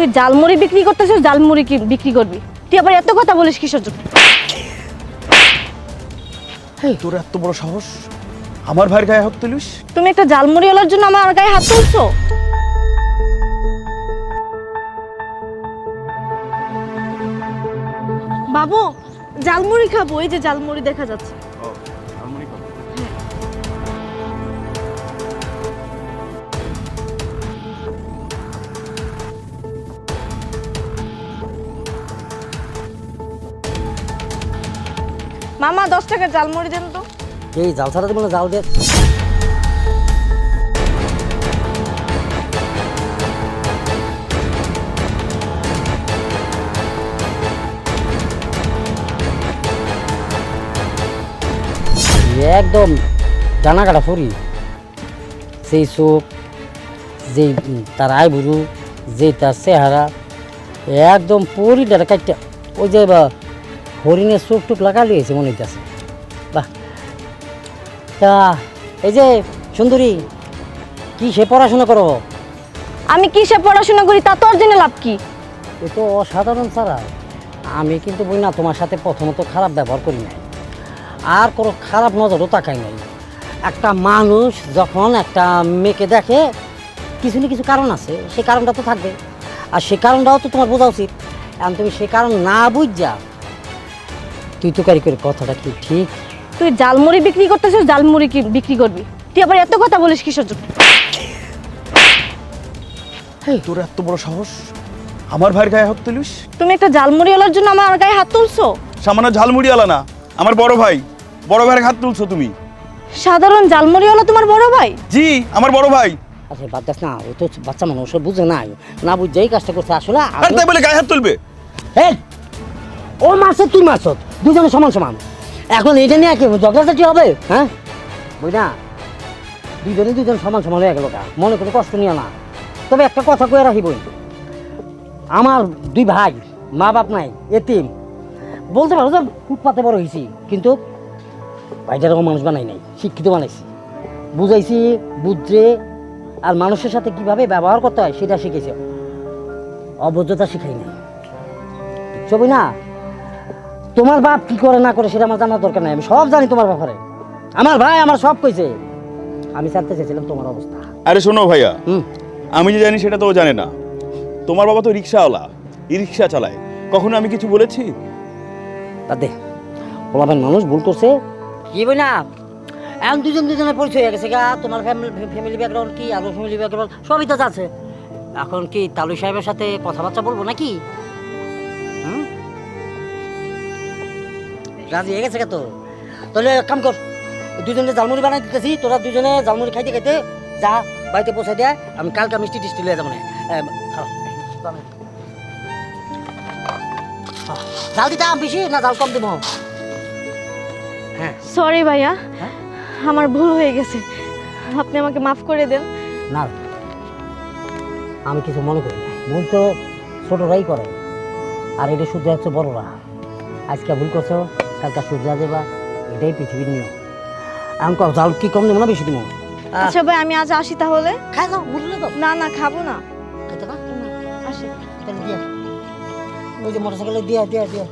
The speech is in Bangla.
তুই জালমুড়ি বিক্রি করতেছিস জালমুড়ি কি বিক্রি করবি? তুই আবার এত কথা বলিস কিসের জন্য? তোর এত বড় সাহস? আমার ভাইয়ের গায়ে হাত তুলিস? তুমি একটা জালমুড়িওয়ালার জন্য আমার গায়ে হাত তুলছো? বাবু জালমুড়ি খাব এই যে জালমুড়ি দেখা যাচ্ছে। মামা, দশ টাকার জালমুড়ি দেন তো। এই জাল ছাড়া না জাল দিয়ে একদম ডানা কাটা ফুরি। সেই চোখ যেই তার আই বুড়ু যেই তার চেহারা, একদম পরিটার কাটটা ওই যে বা হরিণের চোখ টুক লাগা লিয়েছে মনে হইতেছে। বাহ। তা এই যে সুন্দরী কি সে পড়াশোনা করো? আমি কিসে পড়াশোনা করি তা তোর জন্য লাভ কি? এ তো অসাধারণ ছাড়া আমি কিন্তু বই না তোমার সাথে প্রথমত খারাপ ব্যবহার করি নাই। আর কোনো খারাপ নজরও তাকাই নাই। একটা মানুষ যখন একটা মেয়েকে দেখে কিছু না কিছু কারণ আছে সেই কারণটা তো থাকবে। আর সেই কারণটাও তো তোমার বোঝা উচিত। এখন তুমি সেই কারণ না বুঝা তুই তো কারি করে কথাটা কি ঠিক। তুই জালমুড়ি বিক্রি করতেছিস জালমুড়ি কি বিক্রি করবি? তুই আবার এত কথা বলিস কিসের জন্য? এই তোর এত বড় সাহস? আমার ভাইয়ের গায়ে হাত তুলিস? তুমি একটা জালমুড়িওয়ালার জন্য আমার গায়ে হাত তুলছো? সামান্য ঝালমুড়ি আলা না আমার বড় ভাই। বড় ভাইয়ের হাত তুলছো তুমি। সাধারণ জালমুড়িওয়ালা তোমার বড় ভাই? জি আমার বড় ভাই। আচ্ছা বাদ দাস না ও তো বাচ্চা মানুষ ও বুঝে নাই। না বুঝেই কাজটা করছে আসলে আর তাই বলে গায়ে হাত তুলবে? এই ও মাসে তুই মাস দুজনে সমান সমান। এখন এটা নিয়ে কি হবে? হ্যাঁ? বুঝ না দুজনে দুজন সমান সমান হয়ে গেল মনে কোনো কষ্ট নিও না। তবে একটা কথা কয়ে রাখি আমার দুই ভাই, মা বাপ নাই, এতিম। বলতে পারো যে ফুটপাতে বড় হয়েছি কিন্তু ভাইটারও মানুষ বানাই নাই, শিক্ষিত বানাইছি। বুঝাইছি বুঝছে আর মানুষের সাথে কীভাবে ব্যবহার করতে হয় সেটা শিখেছে। অবদ্ধতা শিখাই নাই। ছবি না তোমার বাপ কি করে না করে সেটা আমার জানার দরকার নাই আমি সব জানি তোমার ব্যাপারে। আমার ভাই আমার সব কইছে। আমি জানতে চাইছিলাম তোমার অবস্থা। আরে শোনো ভাইয়া হুম। আমি যে জানি সেটা তো ও জানে না। তোমার বাবা তো রিক্সাওয়ালা ই রিক্সা চালায়। কখনো আমি কিছু বলেছি? তা দে বলাবেন মানুষ ভুল করছে। কি বই না এখন দুজন দুজনের পরিচয় হয়ে গেছে গা। তোমার ফ্যামিলি ব্যাকগ্রাউন্ড কি? আর ফ্যামিলি ব্যাকগ্রাউন্ড সবই তো আছে। এখন কি তালু সাহেবের সাথে কথাবার্তা বলব নাকি? রাজি হয়ে গেছে তো? তাহলে এক কাম কর দুজনে জালমুড়ি বানাই দিতেছি তোরা দুজনে জালমুড়ি খাইতে খাইতে যা বাড়িতে পৌঁছে দেয় আমি কালকে মিষ্টি টিষ্টি লিয়ে যাব না। জাল দিতাম বেশি না জাল কম দেবো? হ্যাঁ। সরি ভাইয়া হ্যাঁ? আমার ভুল হয়ে গেছে। আপনি আমাকে মাফ করে দেন। না আমি কিছু মনে করি ভুল তো ছোটরাই করে আর এটা শুধু হচ্ছে বড়রা। আজকে ভুল করছ কালকে সূর্যা দেবা এটাই পৃথিবীর নিয়ম। আমি কও জাল কি কম দেবো না বেশি দেবো? আচ্ছা ভাই আমি আজ আসি তাহলে। খাই যাও বুঝলে তো? না না খাব না। খাইতে না আসি। তাহলে দিয়া ওই যে মোটরসাইকেলে দিয়া দিয়া দিয়া।